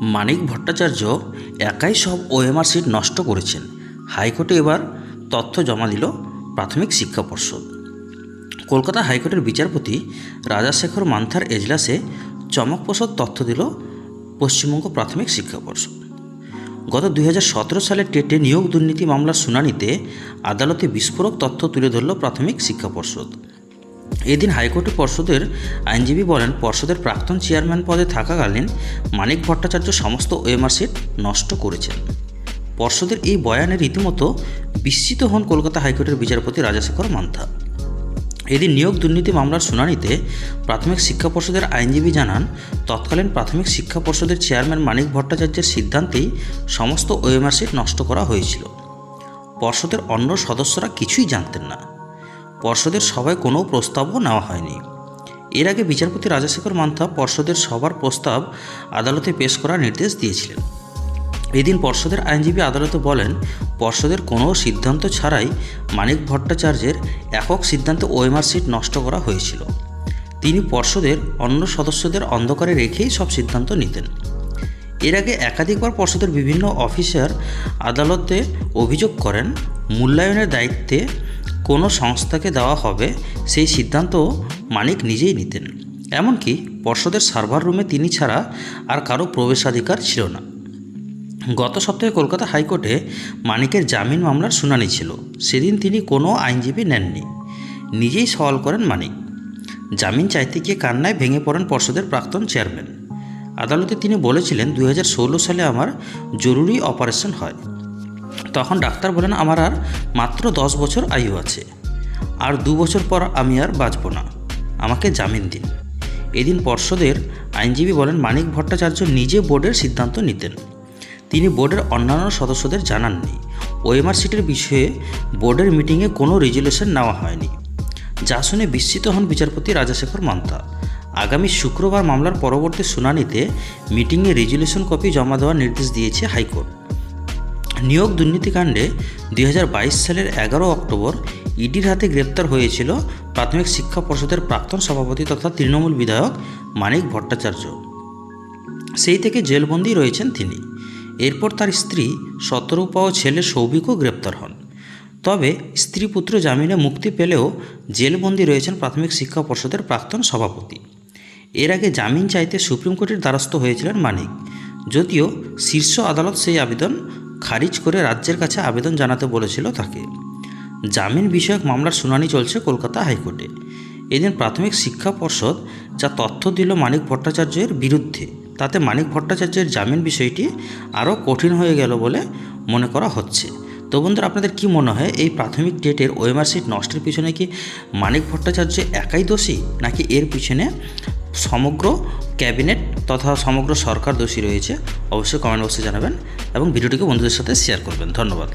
মানিক ভট্টাচার্য একাই সব OMR sheet নষ্ট করেছেন। হাইকোর্টে এবার তথ্য জমা দিল প্রাথমিক শিক্ষা পর্ষদ। কলকাতা হাইকোর্টের বিচারপতি রাজাশেখর মান্থার এজলাসে চমকপ্রসদ তথ্য দিল পশ্চিমবঙ্গ প্রাথমিক শিক্ষা পর্ষদ। গত দুই সালে টেটে নিয়োগ দুর্নীতি মামলার শুনানিতে আদালতে বিস্ফোরক তথ্য তুলে ধরল প্রাথমিক শিক্ষা পর্ষদ। এদিন হাইকোর্টে পর্ষদের আইনজীবী বলেন, পর্ষদের প্রাক্তন চেয়ারম্যান পদে থাকাকালীন মানিক ভট্টাচার্য সমস্ত ওএমআর সিট নষ্ট করেছেন। পর্ষদের এই বয়ানে রীতিমতো বিস্মিত হন কলকাতা হাইকোর্টের বিচারপতি রাজাশেখর মান্থা। এদিন নিয়োগ দুর্নীতি মামলার শুনানিতে প্রাথমিক শিক্ষা পর্ষদের আইনজীবী জানান, তৎকালীন প্রাথমিক শিক্ষা পর্ষদের চেয়ারম্যান মানিক ভট্টাচার্যের সিদ্ধান্তেই সমস্ত ওএমআর সিট নষ্ট করা হয়েছিল। পর্ষদের অন্য সদস্যরা কিছুই জানতেন না। পর্ষদের সভায় কোনো প্রস্তাবও নেওয়া হয়নি। এর আগে বিচারপতি রাজাশেখর মান্থা পর্ষদের সবার প্রস্তাব আদালতে পেশ করার নির্দেশ দিয়েছিলেন। এদিন পর্ষদের আইনজীবী আদালতে বলেন, পর্ষদের কোনো সিদ্ধান্ত ছাড়াই মানিক ভট্টাচার্যের একক সিদ্ধান্তে ওএমআর সিট নষ্ট করা হয়েছিল। তিনি পর্ষদের অন্য সদস্যদের অন্ধকারে রেখেই সব সিদ্ধান্ত নিতেন। এর আগে একাধিকবার পর্ষদের বিভিন্ন অফিসার আদালতে অভিযোগ করেন, মূল্যায়নের দায়িত্বে কোনো সংস্থাকে দেওয়া হবে, সেই সিদ্ধান্ত মানিক নিজেই নিতেন। এমনকি পর্ষদের সার্ভার রুমে তিনি ছাড়া আর কারও প্রবেশাধিকার ছিল না। গত সপ্তাহে কলকাতা হাইকোর্টে মানিকের জামিন মামলার শুনানি ছিল। সেদিন তিনি কোনো আইনজীবী নেননি। নিজেই সওয়াল করেন মানিক। জামিন চাইতে গিয়ে কান্নায় ভেঙে পড়েন পর্ষদের প্রাক্তন চেয়ারম্যান। আদালতে তিনি বলেছিলেন দু হাজার ষোলো সালে আমার জরুরি অপারেশন হয়। তখন ডাক্তার বলেন, আমার আর মাত্র দশ বছর আয়ু আছে। আর দু বছর পর আমি আর বাঁচব না। আমাকে জামিন দিন। এদিন পর্ষদের আইনজীবী বলেন, মানিক ভট্টাচার্য নিজে বোর্ডের সিদ্ধান্ত নিতেন। তিনি বোর্ডের অন্যান্য সদস্যদের জানাননি। ওএমআর সিটের বিষয়ে বোর্ডের মিটিংয়ে কোনো রেজুলেশন নেওয়া হয়নি। যা শুনে বিস্মিত হন বিচারপতি রাজাশেখর মান্থা আগামী শুক্রবার মামলার পরবর্তী শুনানিতে মিটিংয়ে রেজুলেশন কপি জমা দেওয়ার নির্দেশ দিয়েছে হাইকোর্ট। নিয়োগ দুর্নীতিকাণ্ডে দুই হাজার বাইশ সালের এগারো অক্টোবর ইডির হাতে গ্রেপ্তার হয়েছিল প্রাথমিক শিক্ষা পর্ষদের প্রাক্তন সভাপতি তথা তৃণমূল বিধায়ক মানিক ভট্টাচার্য। সেই থেকে জেলবন্দি রয়েছেন তিনি। এরপর তার স্ত্রী শতরূপা ও ছেলে সৌভিকও গ্রেপ্তার হন। তবে স্ত্রী পুত্র জামিনে মুক্তি পেলেও জেলবন্দি রয়েছেন প্রাথমিক শিক্ষা পর্ষদের প্রাক্তন সভাপতি। এর আগে জামিন চাইতে সুপ্রিম কোর্টের দ্বারস্থ হয়েছিলেন মানিক। যদিও শীর্ষ আদালত সেই আবেদন খারিজ করে রাজ্যের কাছে আবেদন জানাতে বলেছিল তাকে। জামিন বিষয়ক মামলার শুনানি চলছে কলকাতা হাইকোর্টে। এদিন প্রাথমিক শিক্ষা পর্ষদ যা তথ্য দিল মানিক ভট্টাচার্যের বিরুদ্ধে, তাতে মানিক ভট্টাচার্যের জামিন বিষয়টি আরও কঠিন হয়ে গেল বলে মনে করা হচ্ছে। তো বন্ধুরা, আপনাদের কি মনে হয়, এই প্রাথমিক ডেটের ওএমআর সিট নষ্টের পিছনে কি মানিক ভট্টাচার্য একাই দোষী, নাকি এর পিছনে সমগ্র ক্যাবিনেট তথা সমগ্র সরকার দোষী রয়েছে, অবশ্যই কমেন্ট বক্সে জানাবেন এবং ভিডিওটিকে বন্ধুদের সাথে শেয়ার করবেন। ধন্যবাদ।